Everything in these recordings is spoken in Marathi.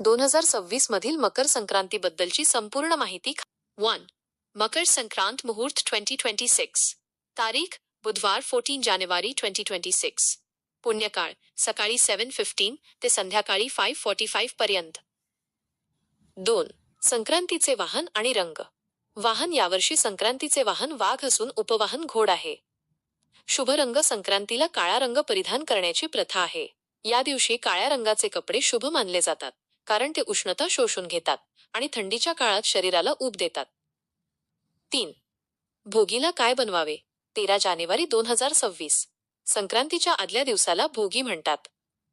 दोन हजार सव्वीस मधील मकर संक्रांतीबद्दलची संपूर्ण माहिती वन मकर संक्रांत मुहूर्त ट्वेंटी ट्वेंटी सिक्स तारीख बुधवार फोर्टीन जानेवारी ट्वेंटी ट्वेंटी सिक्स पुण्यकाळ सकाळी सेवन फिफ्टीन ते संध्याकाळी फाईव्ह फॉर्टी फाईव्ह पर्यंत. दोन संक्रांतीचे वाहन आणि रंग. वाहन यावर्षी संक्रांतीचे वाहन वाघ असून उपवाहन घोड आहे. शुभ रंग संक्रांतीला काळा रंग परिधान करण्याची प्रथा आहे. या दिवशी काळ्या रंगाचे कपडे शुभ मानले जातात. कारण ते उष्णता शोषून घेतात आणि थंडीच्या काळात शरीराला ऊब देतात. तीन. भोगीला काय बनवावे? तेरा जानेवारी दोन हजार सव्वीस. संक्रांतीच्या आदल्या दिवसाला भोगी म्हणतात.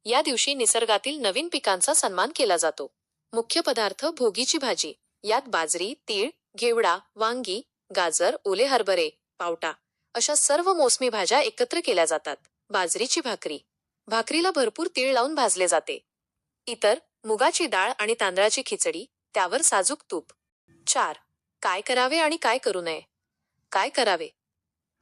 या दिवशी निसर्गातील नवीन पिकांचा सन्मान केला जातो. मुख्य पदार्थ भोगीची भाजी. यात बाजरी तीळ घेवडा वांगी गाजर ओले हरभरे पावटा अशा सर्व मोसमी भाज्या एकत्र केल्या जातात. बाजरीची भाकरी. भाकरीला भरपूर तीळ लावून भाजले जाते. इतर मुगाची डाळ आणि तांदळाची खिचडी त्यावर साजूक तूप. चार. काय करावे आणि काय करू नये? काय करावे?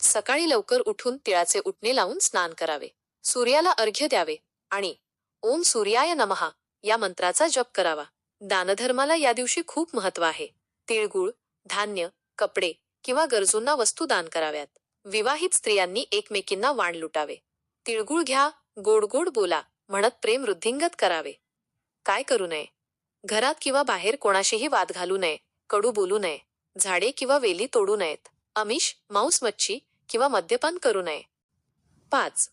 सकाळी लवकर उठून तिळाचे उठणे लावून स्नान करावे. सूर्याला अर्घ्य द्यावे आणि ओम सूर्याय नमहा या मंत्राचा जप करावा. दानधर्माला या दिवशी खूप महत्त्व आहे. तिळगुळ धान्य कपडे किंवा गरजूंना वस्तू दान कराव्यात. विवाहित स्त्रियांनी एकमेकींना वाण लुटावे. तिळगुळ घ्या गोड गोड बोला म्हणत प्रेम वृद्धिंगत करावे. काय करू नये? घरात किंवा बाहेर कोणाशीही वाद घालू नये कडू बोलू नये झाडे किंवा वेली तोडू नयेत अमिष मांस मच्छी किंवा मद्यपान करू नये. पाच.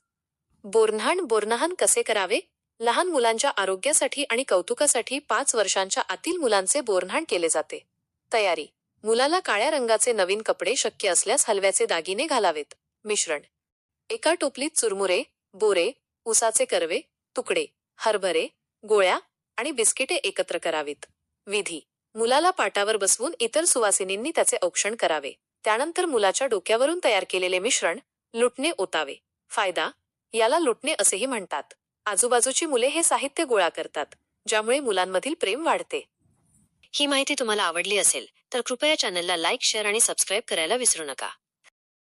बोरन्हाण बोरनहाण कसे करावे? लहान मुलांच्या आरोग्यासाठी आणि कौतुकासाठी पाच वर्षांच्या आतील मुलांचे बोरन्हाण केले जाते. तयारी. मुलाला काळ्या रंगाचे नवीन कपडे शक्य असल्यास हलव्याचे दागिने घालावेत. मिश्रण. एका टोपलीत चुरमुरे बोरे उसाचे कर्वे तुकडे हरभरे गोळ्या आणि बिस्किटे एकत्र करावीत. विधी. मुलाला पाटावर बसवून इतर सुवासिनींनी त्याचे औक्षण करावे. त्यानंतर मुलाच्या डोक्यावरून तयार केलेले मिश्रण लुटणे ओतावे. फायदा. याला लुटणे असेही म्हणतात. आजूबाजूची मुले हे साहित्य गोळा करतात ज्यामुळे मुलांमधील प्रेम वाढते. ही माहिती तुम्हाला आवडली असेल तर कृपया चॅनलला लाईक शेअर आणि सबस्क्राईब करायला विसरू नका.